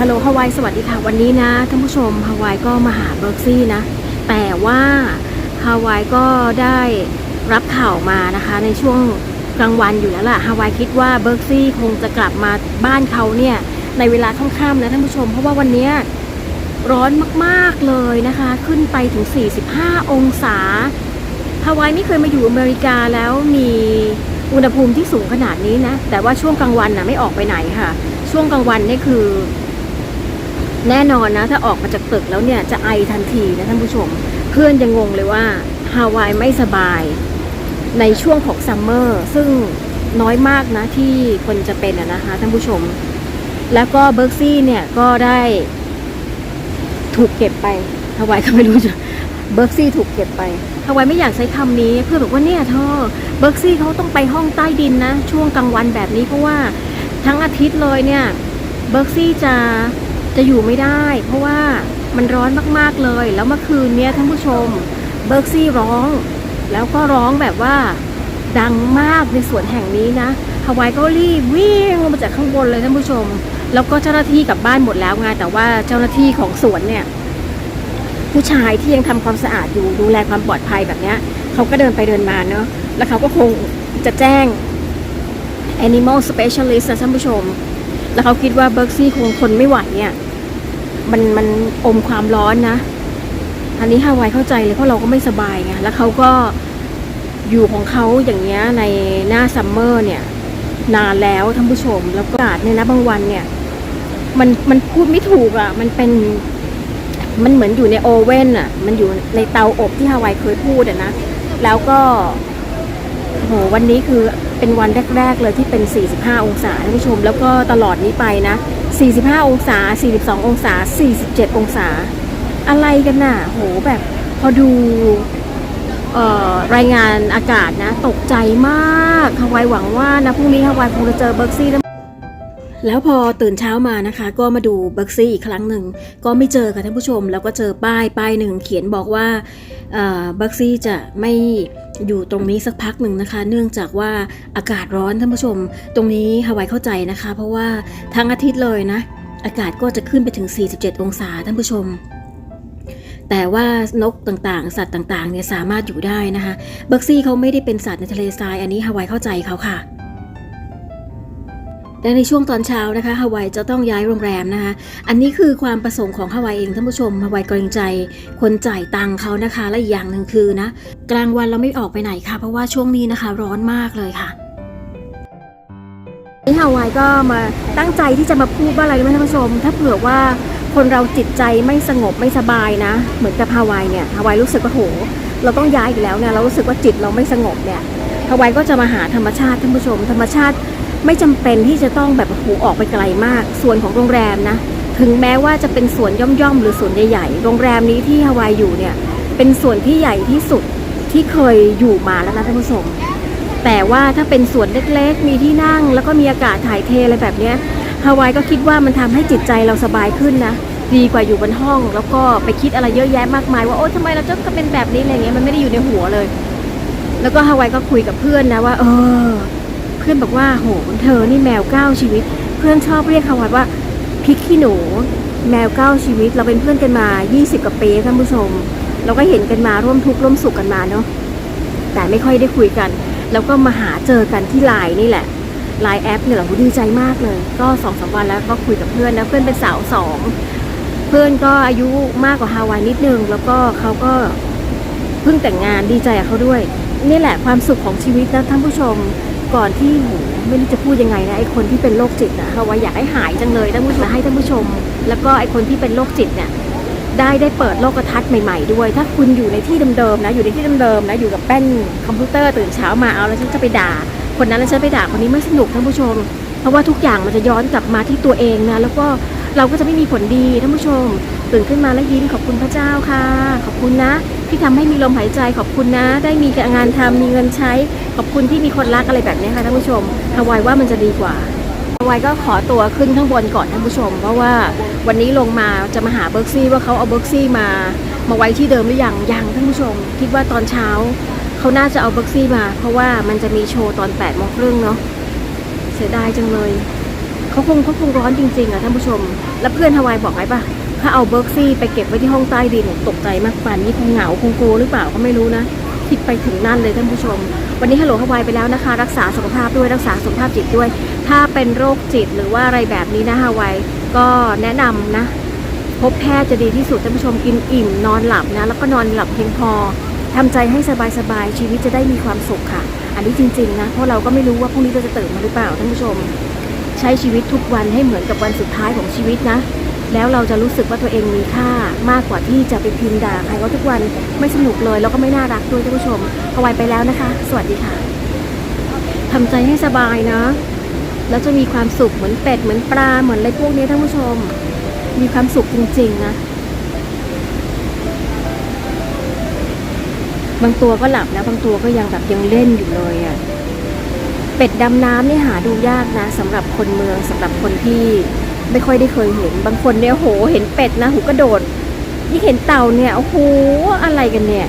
ฮัลโหลฮาวายสวัสดีค่ะ วันนี้นะท่านผู้ชมฮาวายก็มาหาเบิร์กซี่นะ แต่ว่าฮาวายก็ได้รับข่าวมานะคะ ในช่วงกลางวันอยู่แล้วล่ะฮาวายคิดว่าเบิร์กซี่คงจะกลับมาบ้านเขาเนี่ยในเวลาค่ำๆนะท่านผู้ชม เพราะว่าวันนี้ร้อนมากๆเลยนะคะ ขึ้นไปถึง 45 องศาฮาวายไม่เคยมาอยู่อเมริกาแล้วมีอุณหภูมิที่สูงขนาดนี้นะ แต่ว่าช่วงกลางวันนะไม่ออกไปไหนค่ะ ช่วงกลางวันนี่คือ แน่นอนนะ ถ้าออกมาจากตึกแล้วเนี่ยจะไอทันทีนะท่านผู้ชม เพื่อนยังงงเลยว่าฮาวายไม่สบายในช่วงของซัมเมอร์ซึ่งน้อยมากนะที่คนจะเป็นนะคะท่านผู้ชม แล้วก็เบิร์กซี่เนี่ยก็ได้ถูกเก็บไปฮาวายก็ไม่รู้จะเบิร์กซี่ถูกเก็บไปฮาวายไม่อยากใช้คำนี้ เพื่อนบอกว่าเนี่ยเธอเบิร์กซี่เขาต้องไปห้องใต้ดินนะ ช่วงกลางวันแบบนี้เพราะว่าทั้งอาทิตย์เลยเนี่ยเบิร์กซี่จะ จะอยู่ไม่ได้ เพราะว่ามันร้อนมากๆเลย แล้วเมื่อคืนเนี้ยท่านผู้ชมเบิร์กซี่ร้อง แล้วก็ร้องแบบว่าดังมากในสวนแห่งนี้นะฮาวายก็รีบวิ่งลงมาจากข้างบนเลยท่านผู้ชม แล้วก็เจ้าหน้าที่กลับบ้านหมดแล้วไงแต่ว่าเจ้าหน้าที่ของสวนเนี่ยผู้ชายที่ยังทำความสะอาดอยู่ดูแลความปลอดภัยแบบเนี้ยเขาก็เดินไปเดินมาเนาะแล้วเขาก็คงจะแจ้ง animal specialist นะท่านผู้ชม แล้วเขาคิดว่าเบิร์กซี่คงทนไม่ไหวเนี่ย มันมันอมความร้อนนะ อันนี้ฮาวายเข้าใจเลยเพราะเราก็ไม่สบายไงแล้วเขาก็อยู่ของเขาอย่างเงี้ยในหน้าซัมเมอร์เนี่ย นานแล้วท่านผู้ชม แล้วก็อากาศเนี่ยนะบางวันเนี่ย มันมันพูดไม่ถูกอะ มันเป็น มันเหมือนอยู่ในโอเว่นอะ มันอยู่ในเตาอบที่ฮาวายเคยพูดอะนะ แล้วก็โหวันนี้คือ เป็นวันแรก ๆ เลยที่เป็น 45 องศาท่านผู้ชม แล้วก็ตลอดนี้ไปนะ 45 องศา 42 องศา 47 องศา อะไรกันน่ะ โหแบบพอดูรายงานอากาศนะ ตกใจมากฮาวายหวังว่านะพรุ่งนี้ฮาวายคงจะเจอเบิร์กซี่ แล้วพอตื่นเช้ามานะคะ ก็มาดูเบิร์กซี่อีกครั้งหนึ่ง ก็ไม่เจอค่ะท่านผู้ชม แล้วก็เจอป้ายป้ายหนึ่งเขียนบอกว่าเบิร์กซี่จะไม่อยู่ตรงนี้สักพักหนึ่งนะคะ เนื่องจากว่าอากาศร้อนท่านผู้ชม ตรงนี้ฮาวายเข้าใจนะคะ เพราะว่าทั้งอาทิตย์เลยนะ อากาศก็จะขึ้นไปถึง 47 องศาท่านผู้ชมแต่ว่านกต่างๆ สัตว์ต่างๆเนี่ยสามารถอยู่ได้นะคะ เบิร์กซี่เขาไม่ได้เป็นสัตว์ในทะเลทราย อันนี้ฮาวายเข้าใจเขาค่ะ และในช่วงตอนเช้านะคะฮาวายจะต้องย้ายโรงแรมนะคะ อันนี้คือความประสงค์ของฮาวายเองท่านผู้ชมฮาวายเกรงใจ คนจ่ายตังค์เขานะคะ และอีกอย่างหนึ่งคือนะกลางวันเราไม่ออกไปไหนค่ะ เพราะว่าช่วงนี้นะคะร้อนมากเลยค่ะนี่ฮาวายก็มาตั้งใจที่จะมาพูดว่าอะไรรู้ไหมท่านผู้ชม ถ้าเผื่อว่าคนเราจิตใจไม่สงบไม่สบายนะ เหมือนกับฮาวายเนี่ยฮาวายรู้สึกว่าโห เราต้องย้ายอีกแล้วเนี่ยเรารู้สึกว่าจิตเราไม่สงบเนี่ยฮาวายก็จะมาหาธรรมชาติท่านผู้ชม ธรรมชาติ ไม่จำเป็นที่จะต้องแบบโอ้โหออกไปไกลมาก ส่วนของโรงแรมนะ ถึงแม้ว่าจะเป็นสวนย่อมๆหรือสวนใหญ่ๆ โรงแรมนี้ที่ฮาวายอยู่เนี่ย เป็นส่วนที่ใหญ่ที่สุดที่เคยอยู่มาแล้วนะท่านผู้ชม แต่ว่าถ้าเป็นสวนเล็กๆ มีที่นั่ง แล้วก็มีอากาศถ่ายเทอะไรแบบเนี้ยฮาวายก็คิดว่ามันทำให้จิตใจเราสบายขึ้นนะ ดีกว่าอยู่บนห้อง แล้วก็ไปคิดอะไรเยอะแยะมากมาย ว่าโอ๊ยทำไมเราจะเป็นแบบนี้อะไรเงี้ยมันไม่ได้อยู่ในหัวเลย แล้วก็ฮาวายก็คุยกับเพื่อนนะว่า เออ พื่อนบอกว่าโหเธอนี่แมวเก้าชีวิต เพื่อนชอบเรียกฮาวายว่าพริกขี้หนูแมวเก้าชีวิต เราเป็นเพื่อนกันมา 20 กว่าปีท่านผู้ชม เราก็เห็นกันมาร่วมทุกข์ร่วมสุขกันมาเนาะแต่ไม่ค่อยได้คุยกัน แล้วก็มาหาเจอกันที่ไลน์นี่แหละไลน์แอปเนี่ยเราดีใจมากเลย ก็สองสามวันแล้วก็คุยกับเพื่อนนะเพื่อนเป็นสาวสองเพื่อนก็อายุมากกว่าฮาวายนิดนึง แล้วก็เขาก็เพิ่งแต่งงานดีใจกับเขาด้วย นี่แหละความสุขของชีวิตนะท่านผู้ชม ก่อนที่หูไม่รู้จะพูดยังไงนะไอคนที่เป็นโรคจิตนะฮาว่าอยากให้หายจังเลยท่านผู้ชมให้ท่านผู้ชม แล้วก็ไอคนที่เป็นโรคจิตเนี่ยได้ได้เปิดโลกทัศน์ใหม่ๆด้วย ถ้าคุณอยู่ในที่เดิมๆนะอยู่ในที่เดิมๆนะอยู่กับแป้นคอมพิวเตอร์ตื่นเช้ามาเอาแล้วฉันจะไปด่า คนนั้นแล้วฉันไปด่าคนนี้ไม่สนุกท่านผู้ชม เพราะว่าทุกอย่างมันจะย้อนกลับมาที่ตัวเองนะแล้วก็ เราก็จะไม่มีผลดีท่านผู้ชม ตื่นขึ้นมาแล้วยิ้มขอบคุณพระเจ้าค่ะ ขอบคุณนะ ที่ทำให้มีลมหายใจขอบคุณนะ ได้มีงานทำมีเงินใช้ ขอบคุณที่มีคนรักอะไรแบบนี้ค่ะท่านผู้ชมฮาวายว่ามันจะดีกว่าฮาวายก็ขอตัวขึ้นข้างบนก่อนท่านผู้ชม เพราะว่าวันนี้ลงมาจะมาหาเบิร์กซี่ว่าเขาเอาเบิร์กซี่มามาไว้ที่เดิมหรือยังยังท่านผู้ชม คิดว่าตอนเช้าเขาน่าจะเอาเบิร์กซี่มา เพราะว่ามันจะมีโชว์ตอน8ปดโมงครึ่งเนาะเสียดายจังเลย เขาคงเขาคงร้อนจริงๆอะท่านผู้ชม แล้วเพื่อนฮาวายบอกไงปะถ้าเอาเบิร์กซี่ไปเก็บไว้ที่ห้องใต้ดินตกใจมากป่านนี้คงเหงาคงกลัวหรือเปล่าก็ไม่รู้นะคิดไปถึงนั่นเลยท่านผู้ชม วันนี้ฮัลโหลฮาวายไปแล้วนะคะ รักษาสุขภาพด้วยรักษาสุขภาพจิตด้วย ถ้าเป็นโรคจิตหรือว่าอะไรแบบนี้นะฮาวายก็แนะนำนะ พบแพทย์จะดีที่สุดท่านผู้ชมกินอิ่มนอนหลับนะ แล้วก็นอนหลับเพียงพอทำใจให้สบายๆชีวิตจะได้มีความสุขค่ะ อันนี้จริง ๆ นะ เพราะเราก็ไม่รู้ว่าพรุ่งนี้เราจะตื่นมาหรือเปล่าท่านผู้ชม ช้ชีวิตทุกวันให้เหมือนกับวันสุดท้ายของชีวิตนะ แล้วเราจะรู้สึกว่าตัวเองมีค่ามากกว่าที่จะไปพิมพ์ด่าใครว่าทุกวันไม่สนุกเลยแล้วก็ไม่น่ารักด้วยท่านผู้ชมเอาไว้ไปแล้วนะคะ สวัสดีค่ะทำใจให้สบายนะ แล้วจะมีความสุขเหมือนเป็ดเหมือนปลาเหมือนอะไรพวกนี้ท่านผู้ชม มีความสุขจริงๆนะบางตัวก็หลับนะบางตัวก็ยังแบบยังเล่นอยู่เลยอะ่ะ เป็ดดำน้ำนี่หาดูยากนะสำหรับคนเมืองสำหรับคนที่ไม่ค่อยได้เคยเห็น บางคนเนี่ยโหเห็นเป็ดนะหูกระโดดยิ่งเห็นเต่าเนี่ยโอ้โหอะไรกันเนี่ย